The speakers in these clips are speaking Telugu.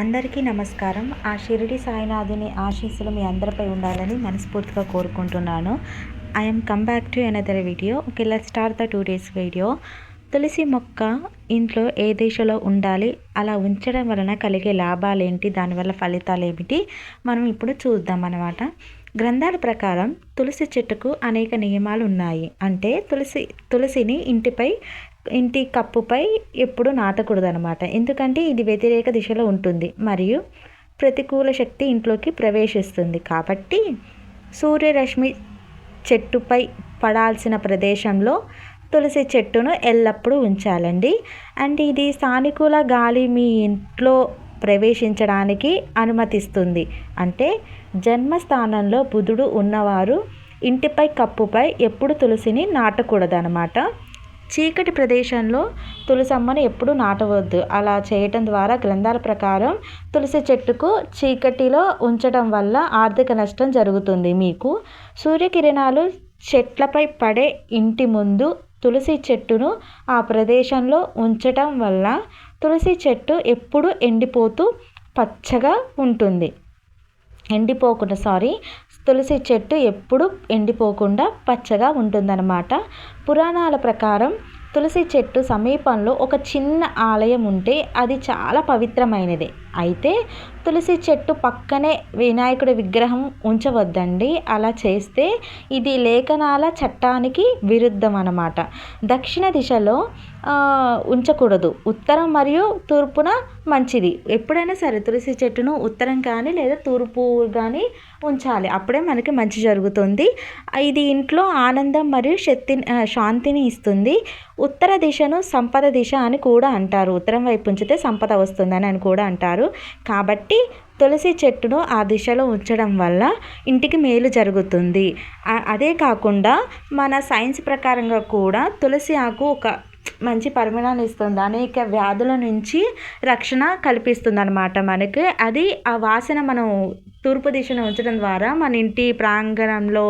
అందరికీ నమస్కారం. ఆ షిరిడి సాయినాథుని ఆశీస్సులు మీ అందరిపై ఉండాలని మనస్ఫూర్తిగా కోరుకుంటున్నాను. I'm come back to another video okay let start the today's video తులసి మొక్క ఇంట్లో ఏ దిశలో ఉండాలి? అలా ఉంచడం వలన కలిగే లాభాలు ఏంటి? దానివల్ల ఫలితాలు ఏమిటి? మనం ఇప్పుడు చూద్దాం అనమాట గ్రంథాల ప్రకారం తులసి చెట్టుకు అనేక నియమాలు ఉన్నాయి. అంటే తులసి తులసిని ఇంటిపై ఇంటి కప్పుపై ఎప్పుడు నాటకూడదు అనమాట ఎందుకంటే ఇది వ్యతిరేక దిశలో ఉంటుంది. మరియు ప్రతికూల శక్తి ఇంట్లోకి ప్రవేశిస్తుంది. కాబట్టి సూర్యరశ్మి చెట్టుపై పడాల్సిన ప్రదేశంలో తులసి చెట్టును ఎల్లప్పుడూ ఉంచాలండి. అండ్ ఇది సానుకూల గాలి మీ ఇంట్లో ప్రవేశించడానికి అనుమతిస్తుంది. అంటే జన్మస్థానంలో బుధుడు ఉన్నవారు ఇంటిపై కప్పుపై ఎప్పుడు తులసిని నాటకూడదనమాట చీకటి ప్రదేశంలో తులసమ్మను ఎప్పుడూ నాటవద్దు. అలా చేయటం ద్వారా గ్రంథాల ప్రకారం తులసి చెట్టుకు చీకటిలో ఉంచడం వల్ల ఆర్థిక నష్టం జరుగుతుంది. మీకు సూర్యకిరణాలు చెట్లపై పడే ఇంటి ముందు తులసి చెట్టును ఆ ప్రదేశంలో ఉంచటం వల్ల తులసి చెట్టు ఎప్పుడు ఎండిపోతూ పచ్చగా ఉంటుంది. ఎండిపోకుండా సారీ తులసి చెట్టు ఎప్పుడు ఎండిపోకుండా పచ్చగా ఉంటుందన్నమాట. పురాణాల ప్రకారం తులసి చెట్టు సమీపంలో ఒక చిన్న ఆలయం ఉంటే అది చాలా పవిత్రమైనది. అయితే తులసి చెట్టు పక్కనే వినాయకుడి విగ్రహం ఉంచవద్దండి. అలా చేస్తే ఇది లేఖనాల చట్టానికి విరుద్ధం అన్నమాట దక్షిణ దిశలో ఉంచకూడదు. ఉత్తరం మరియు తూర్పున మంచిది. ఎప్పుడైనా సరే తులసి చెట్టును ఉత్తరం కానీ లేదా తూర్పు కానీ ఉంచాలి. అప్పుడే మనకి మంచి జరుగుతుంది. ఇది ఇంట్లో ఆనందం మరియు శక్తి శాంతిని ఇస్తుంది. ఉత్తర దిశను సంపద దిశ అని కూడా అంటారు. ఉత్తరం వైపు ఉంచితే సంపద వస్తుందని అని కూడా అంటారు. కాబట్టి తులసి చెట్టును ఆ దిశలో ఉంచడం వల్ల ఇంటికి మేలు జరుగుతుంది. అదే కాకుండా మన సైన్స్ ప్రకారంగా కూడా తులసి ఆకు ఒక మంచి పరిమాణాన్ని ఇస్తుంది. అనేక వ్యాధుల నుంచి రక్షణ కల్పిస్తుంది అనమాట మనకి. అది ఆ వాసన మనం తూర్పు దిశన ఉంచడం ద్వారా మన ఇంటి ప్రాంగణంలో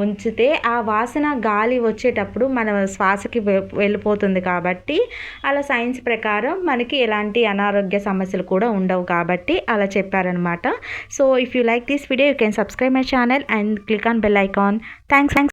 ఉంచితే ఆ వాసన గాలి వచ్చేటప్పుడు మన శ్వాసకి వెళ్ళిపోతుంది కాబట్టి అలా సైన్స్ ప్రకారం మనకి ఎలాంటి అనారోగ్య సమస్యలు కూడా ఉండవు కాబట్టి అలా చెప్పారనమాట so if you like this video you can subscribe my channel and click on bell icon thanks thanks